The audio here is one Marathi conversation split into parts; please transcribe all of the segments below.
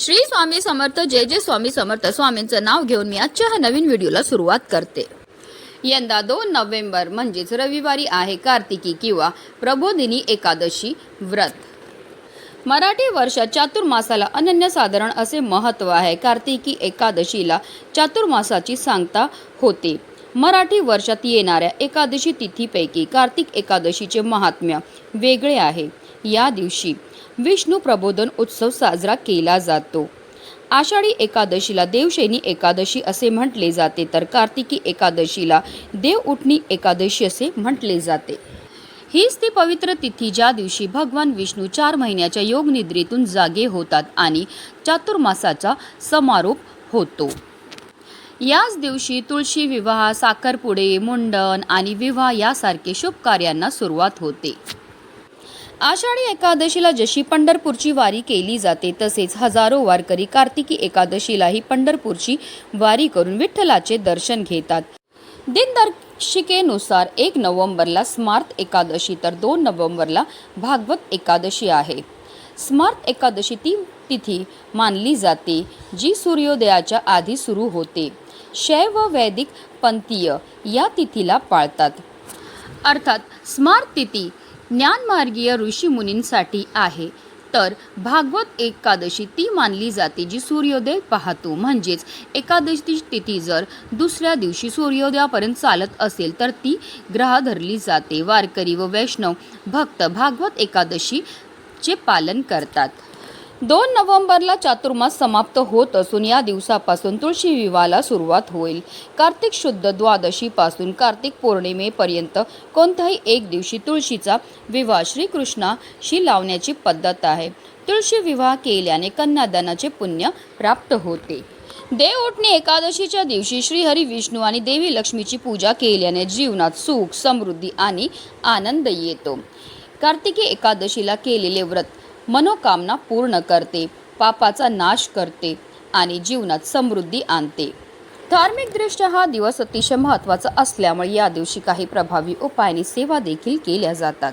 श्री स्वामी समर्थ जय जय स्वामी समर्थ. स्वामींचं नाव घेऊन मी आजच्या ह्या नवीन व्हिडिओला सुरुवात करते. यंदा दोन नोव्हेंबर म्हणजेच रविवारी आहे कार्तिकी किंवा प्रबोधिनी एकादशी व्रत. मराठी वर्षात चातुर्मासाला अनन्यसाधारण असे महत्त्व आहे. कार्तिकी एकादशीला चातुर्मासाची सांगता होते. मराठी वर्षात येणाऱ्या एकादशी तिथीपैकी कार्तिक एकादशीचे महात्म्य वेगळे आहे. या दिवशी विष्णू प्रबोधन उत्सव साजरा केला जातो. आषाढी एकादशीला देवशैनी एकादशी असे म्हटले जाते तर कार्तिकी एकादशीला देव उठणी एकादशी असे म्हटले जाते. हीच ती पवित्र तिथी ज्या दिवशी भगवान विष्णू चार महिन्याच्या योगनिद्रेतून जागे होतात आणि चातुर्मासाचा समारोप होतो. याच दिवशी तुळशी विवाह साखरपुडे मुंडन आणि विवाह यासारखे शुभ कार्यांना सुरुवात होते. आषाढी एकादशीला जशी पंढरपूरची वारी केली जाते तसेच हजारो वारकरी कार्तिकी एकादशीलाही पंढरपूरची वारी करून विठ्ठलाचे दर्शन घेतात. दिनदर्शिकेनुसार एक नोव्हेंबरला स्मार्त एकादशी तर दोन नोव्हेंबरला भागवत एकादशी आहे. स्मार्त एकादशी ती तिथी मानली जाते जी सूर्योदयाच्या आधी सुरू होते. शैव वैदिक पंथीय या तिथीला पाळतात. अर्थात स्मार्त तिथी ज्ञानमार्गीय ऋषीमुनींसाठी आहे. तर भागवत एकादशी ती मानली जाते जी सूर्योदय पाहतो. म्हणजेच एकादशी तिथी जर दुसऱ्या दिवशी सूर्योदयापर्यंत चालत असेल तर ती ग्रह धरली जाते. वारकरी व वैष्णव भक्त भागवत एकादशीचे पालन करतात. दोन नोव्हेंबरला चातुर्मास समाप्त होत असून या दिवसापासून तुळशी विवाहाला सुरुवात होईल. कार्तिक शुद्ध द्वादशीपासून कार्तिक पौर्णिमेपर्यंत कोणत्याही एक दिवशी तुळशीचा विवाह श्रीकृष्णाशी लावण्याची पद्धत आहे. तुळशी विवाह केल्याने कन्यादानाचे पुण्य प्राप्त होते. देव एकादशीच्या दिवशी श्रीहरी विष्णू आणि देवी लक्ष्मीची पूजा केल्याने जीवनात सुख समृद्धी आणि आनंद येतो. कार्तिकी एकादशीला केलेले व्रत मनोकामना पूर्ण करते पापाचा नाश करते आणि जीवनात समृद्धी आणते. धार्मिकदृष्ट्या हा दिवस अतिशय महत्त्वाचा असल्यामुळे या दिवशी काही प्रभावी उपायाने सेवा देखील केल्या जातात.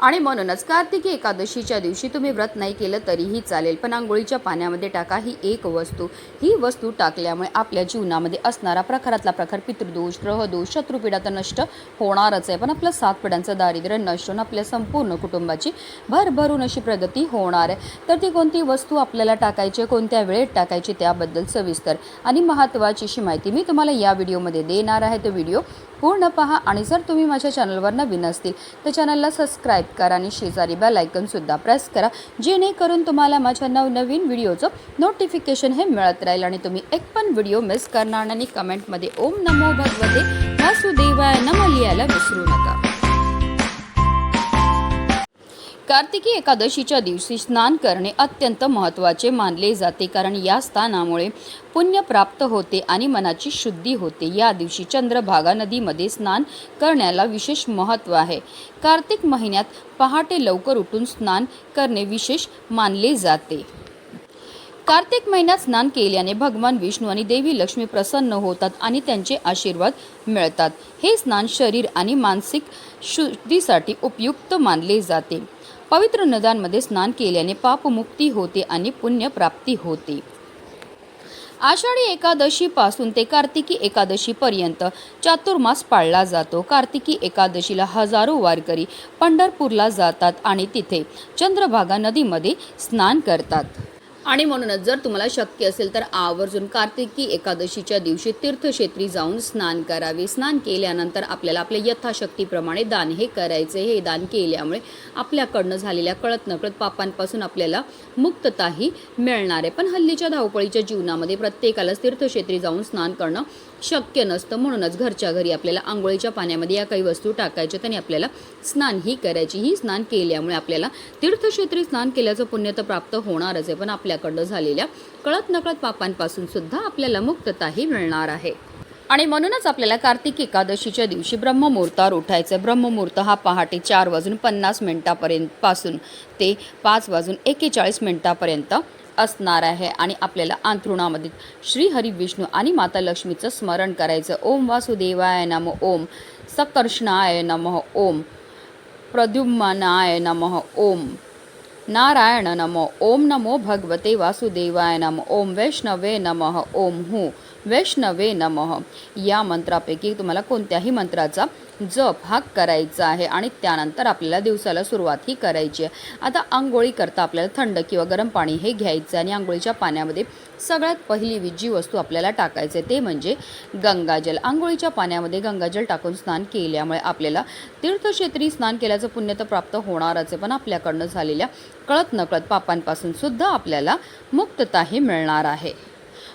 आणि म्हणूनच कार्तिकी एकादशीच्या दिवशी तुम्ही व्रत नाही केलं तरीही चालेल पण आंघोळीच्या पाण्यामध्ये टाका ही एक वस्तू. ही वस्तू टाकल्यामुळे आपल्या जीवनामध्ये असणारा प्रखरातला प्रखर पितृदोष ग्रहदोष शत्रुपीडा तर नष्ट होणारच आहे. पण आपल्या सात पिढ्यांचं दारिद्र्य नष्ट होऊन आपल्या संपूर्ण कुटुंबाची भरभरून अशी प्रगती होणार आहे. तर ती कोणती वस्तू आपल्याला टाकायची कोणत्या वेळेत टाकायची त्याबद्दल सविस्तर आणि महत्त्वाची अशी माहिती मी तुम्हाला या व्हिडिओमध्ये देणार आहे. तो व्हिडिओ पूर्ण पहा आणि जर तुम्ही माझ्या चॅनलवर नवीन असतील तर चॅनलला सबस्क्राईब करा आणि शेजारी बेल आयकनसुद्धा प्रेस करा जेणेकरून तुम्हाला माझ्या नवनवीन व्हिडिओचं नोटिफिकेशन हे मिळत राहील आणि तुम्ही एक पण व्हिडिओ मिस करणार नाही. कमेंटमध्ये ओम नमो भगवते वासुदेवाय नम लिहायला विसरू नका. कार्तिकी एकादशीच्या दिवशी स्नान करणे अत्यंत महत्त्वाचे मानले जाते कारण या स्थानामुळे पुण्य प्राप्त होते आणि मनाची शुद्धी होते. या दिवशी चंद्रभागा नदीमध्ये स्नान करण्याला विशेष महत्त्व आहे. कार्तिक महिन्यात पहाटे लवकर उठून स्नान करणे विशेष मानले जाते. कार्तिक महिन्यात स्नान केल्याने भगवान विष्णू आणि देवी लक्ष्मी प्रसन्न होतात आणि त्यांचे आशीर्वाद मिळतात. हे स्नान शरीर आणि मानसिक शुद्धीसाठी उपयुक्त मानले जाते. पवित्र नद्यांमध्ये स्नान केल्याने पापमुक्ती होते आणि पुण्यप्राप्ती होते. आषाढी एकादशीपासून ते कार्तिकी एकादशीपर्यंत चातुर्मास पाळला जातो. कार्तिकी एकादशीला हजारो वारकरी पंढरपूरला जातात आणि तिथे चंद्रभागा नदीमध्ये स्नान करतात. आणि म्हणूनच जर तुम्हाला शक्य असेल तर आवर्जून कार्तिकी एकादशीच्या दिवशी तीर्थक्षेत्री जाऊन स्नान करावे. स्नान केल्यानंतर आपल्याला आपल्या यथाशक्तीप्रमाणे दान हे करायचे. हे दान केल्यामुळे आपल्याकडनं झालेल्या कळत नकळत पापांपासून आपल्याला मुक्तताही मिळणार. आहे पण हल्लीच्या धावपळीच्या जीवनामध्ये प्रत्येकालाच तीर्थक्षेत्री जाऊन स्नान करणं शक्य नसतं म्हणूनच घरच्या घरी आपल्याला आंघोळीच्या पाण्यामध्ये या काही वस्तू टाकायच्या आणि आपल्याला स्नान ही करायची. ही स्नान केल्यामुळे आपल्याला तीर्थक्षेत्री स्नान केल्याचं पुण्य तर प्राप्त होणारच आहे पण आपल्याकडनं झालेल्या कळत नकळत पापांपासून सुद्धा आपल्याला मुक्तताही मिळणार आहे. आणि म्हणूनच आपल्याला कार्तिक एकादशीच्या दिवशी ब्रह्ममुहूर्तावर उठायचं ब्रह्ममुहूर्त हा पहाटे चार वाजून पन्नास मिनिटापर्यंत पासून ते पाच वाजून एकेचाळीस मिनिटापर्यंत असणार आहे आणि आपल्याला अंथरुणामध्ये श्री हरी विष्णू आणि माता लक्ष्मीचं स्मरण करायचं. ओम वासुदेवाय नम ओम. सकर्षणाय नमः ओम. प्रद्युम्नाय नमः ओम. नारायण नम ओम. नमो भगवते वासुदेवाय नम ओम. वैष्णवे नमः ओम. हू. वैष्णवे नमः. या मंत्रापैकी तुम्हाला कोणत्याही मंत्राचा जप हा करायचा आहे आणि त्यानंतर आपल्याला दिवसाला सुरुवात ही करायची आहे. आता आंघोळी करता आपल्याला थंड किंवा गरम पाणी हे घ्यायचं आहे आणि आंघोळीच्या पाण्यामध्ये सगळ्यात पहिली जी वस्तू आपल्याला टाकायचं आहे. ते म्हणजे गंगाजल. आंघोळीच्या पाण्यामध्ये गंगाजल टाकून स्नान केल्यामुळे आपल्याला तीर्थक्षेत्री स्नान केल्याचं पुण्य तर प्राप्त होणारच आहे. पण आपल्याकडनं झालेल्या कळत नकळत पापांपासून सुद्धा आपल्याला मुक्तताही मिळणार आहे.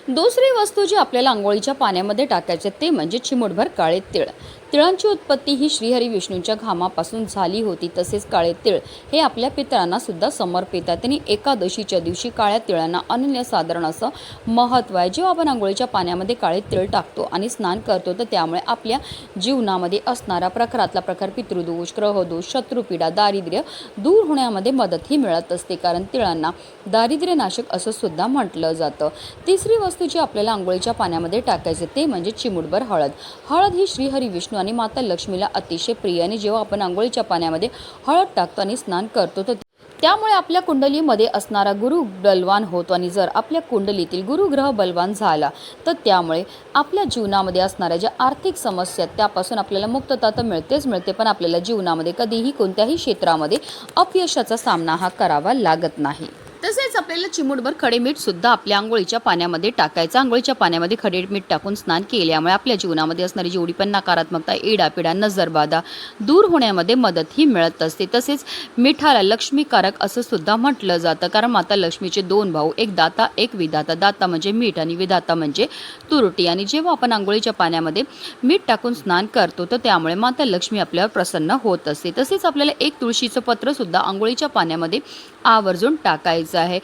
दुसरी वस्तू जी आपल्याला आंघोळीच्या पाण्यामध्ये टाकायचे ते म्हणजे चिमूटभर काळे तिळ. तिळांची उत्पत्ती ही श्रीहरी विष्णूंच्या घामापासून झाली होती तसेच काळे तिळ हे आपल्या पितरांना सुद्धा समर्पित आहे. त्यांनी एकादशीच्या दिवशी काळ्या तिळांना अनन्यसाधारण असं महत्त्व आहे. जेव्हा आपण आंघोळीच्या पाण्यामध्ये काळे तिळ टाकतो आणि स्नान करतो तर त्यामुळे आपल्या जीवनामध्ये असणारा प्रखरातला प्रकार पितृदोष ग्रहदोष शत्रुपीडा दारिद्र्य दूर होण्यामध्ये मदतही मिळत असते. कारण तिळांना दारिद्र्यनाशक असं सुद्धा म्हटलं जातं. तिसरी वस्तू जी आपल्याला आंघोळीच्या पाण्यामध्ये टाकायचे ते म्हणजे चिमुटभर हळद. हळद ही श्रीहरी विष्णू आणि माता लक्ष्मीला अतिशय प्रिय आणि जेव्हा आपण आंघोळीच्या पाण्यामध्ये हळद टाकतो आणि स्नान करतो तर त्यामुळे आपल्या कुंडलीमध्ये असणारा गुरु बलवान होतो आणि जर आपल्या कुंडलीतील गुरुग्रह बलवान झाला तर त्यामुळे आपल्या जीवनामध्ये असणाऱ्या ज्या आर्थिक समस्या आहेत त्यापासून आपल्याला मुक्तता तर मिळतेच मिळते पण आपल्याला जीवनामध्ये कधीही कोणत्याही क्षेत्रामध्ये अपयशाचा सामना हा करावा लागत नाही. तसेच आपल्याला चिमूटभर खडे मीठ सुद्धा आपल्या आंघोळीच्या पाण्यामध्ये टाकायचं. आंघोळीच्या पाण्यामध्ये खडे मीठ टाकून स्नान केल्यामुळे आपल्या जीवनामध्ये असणारी जेवढी पण नकारात्मकता इडापिडा नजरबाधा दूर होण्यामध्ये मदतही मिळत असते. तसेच मिठाला लक्ष्मीकारक असं सुद्धा म्हटलं जातं. कारण माता लक्ष्मीचे दोन भाऊ एक दाता एक विधाता. दाता म्हणजे मीठ आणि विधाता म्हणजे तुरटी. आणि जेव्हा आपण आंघोळीच्या पाण्यामध्ये मीठ टाकून स्नान करतो तर त्यामुळे माता लक्ष्मी आपल्यावर प्रसन्न होत असते. तसेच आपल्याला एक तुळशीचं पत्र सुद्धा आंघोळीच्या पाण्यामध्ये आवर्जून टाकायचं आहे.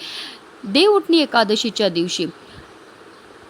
देव उठणी एकादशीच्या दिवशी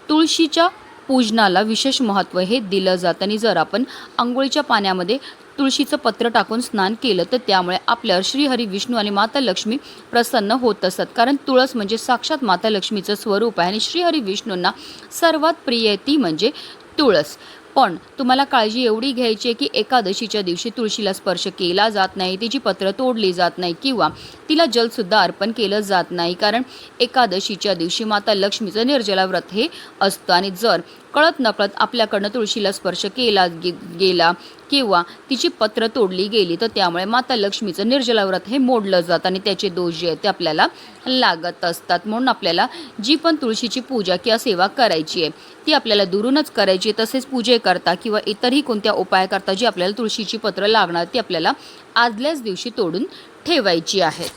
तुळशीच्या पूजनाला विशेष महत्त्व हे दिलं जातं आणि जर आपण आंघोळीच्या पाण्यामध्ये तुळशीचं पत्र टाकून स्नान केलं तर त्यामुळे आपल्यावर श्रीहरी विष्णू आणि माता लक्ष्मी प्रसन्न होत असतात कारण तुळस म्हणजे साक्षात माता लक्ष्मीचं स्वरूप आहे आणि श्रीहरी विष्णूंना सर्वात प्रिय ती म्हणजे तुळस. पण तुम्हाला काळजी एवढी घ्यायची आहे की एकादशीच्या दिवशी तुळशीला स्पर्श केला जात नाही तिची पत्र तोडली जात नाही किंवा तिला जलसुद्धा अर्पण केलं जात नाही. कारण एकादशीच्या दिवशी माता लक्ष्मीचं निर्जला व्रत हे असतं. आणि जर कळत नकळत आपल्याकडनं तुळशीला स्पर्श केला गे गेला किंवा तिची पत्र तोडली गेली तर त्यामुळे माता लक्ष्मीचं निर्जला व्रत हे मोडलं जातं आणि त्याचे दोष जे आहेत ते आपल्याला लागत असतात. म्हणून आपल्याला जी पण तुळशीची पूजा किंवा सेवा करायची आहे ती आपल्याला दुरूनच करायची आहे. तसेच पूजे करता किंवा इतरही कोणत्या उपाय करता जी आपल्याला तुळशीची पत्र लागणार ती आपल्याला आदल्याच दिवशी तोडून ठेवायची आहेत.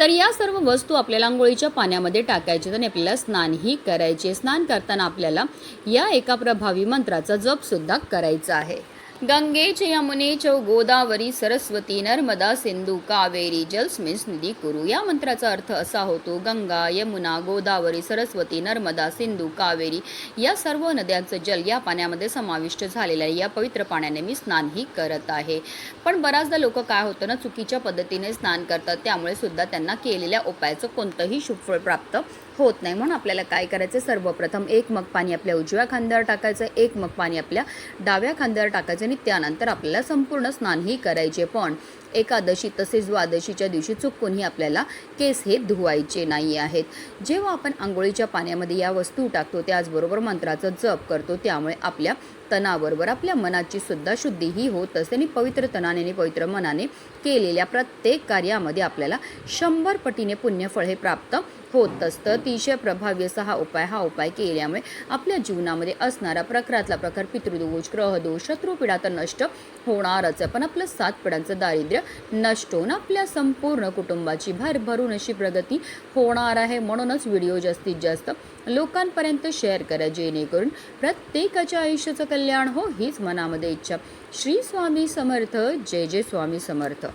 तर या सर्व वस्तू आपल्याला आंघोळीच्या पाण्यामध्ये टाकायचे आणि आपल्याला स्नानही करायचे स्नान करताना आपल्याला या एका प्रभावी मंत्राचा जपसुद्धा करायचा आहे. गंगेच यमुने च गोदावरी सरस्वती नर्मदा सिंधू कावेरी जलस्मिन्स निधी कुरु. या मंत्राचा अर्थ असा होतो गंगा यमुना गोदावरी सरस्वती नर्मदा सिंधू कावेरी या सर्व नद्यांचं जल या पाण्यामध्ये समाविष्ट झालेलं आहे. या पवित्र पाण्याने मी स्नानही करत आहे. पण बऱ्याचदा लोक काय होतं ना चुकीच्या पद्धतीने स्नान करतात. त्यामुळे सुद्धा त्यांना केलेल्या उपायाचं कोणतंही सुफळ प्राप्त होत नाही. म्हणून आपल्याला काय करायचं? सर्वप्रथम एक मग पाणी आपल्या उजव्या खांद्यावर टाकायचं एक मग पाणी आपल्या डाव्या खांद्यावर टाकायचं. आणि त्यानंतर आपल्याला संपूर्ण स्नानही करायचे पण एकादशी तसेच द्वादशीच्या दिवशी चुकूनही आपल्याला केस हे धुवायचे नाही आहेत. जेव्हा आपण आंघोळीच्या पाण्यामध्ये या वस्तू टाकतो त्याचबरोबर मंत्राचं जप करतो त्यामुळे आपल्या तणाबरोबर आपल्या मनाची सुद्धा शुद्धीही होत असते आणि पवित्र तणाने आणि पवित्र मनाने केलेल्या प्रत्येक कार्यामध्ये आपल्याला शंभर पटीने पुण्यफळ हे प्राप्त होत असतं. अतिशय प्रभावी असा हा उपाय हा उपाय केल्यामुळे आपल्या जीवनामध्ये असणारा प्रखरातला प्रकार पितृदोष ग्रहदोष शत्रुपिडा तर नष्ट होणारच आहे. पण आपलं सात पिढ्यांचं दारिद्र्य नष्ट होऊन आपल्या संपूर्ण कुटुंबाची भरभरून अशी प्रगती होणार आहे म्हणूनच व्हिडिओ जास्तीत जास्त लोकांपर्यंत शेअर करा जेणेकरून प्रत्येकाच्या आयुष्याचं कल्याण हो हीच मनामध्ये इच्छा. श्री स्वामी समर्थ जय जय स्वामी समर्थ.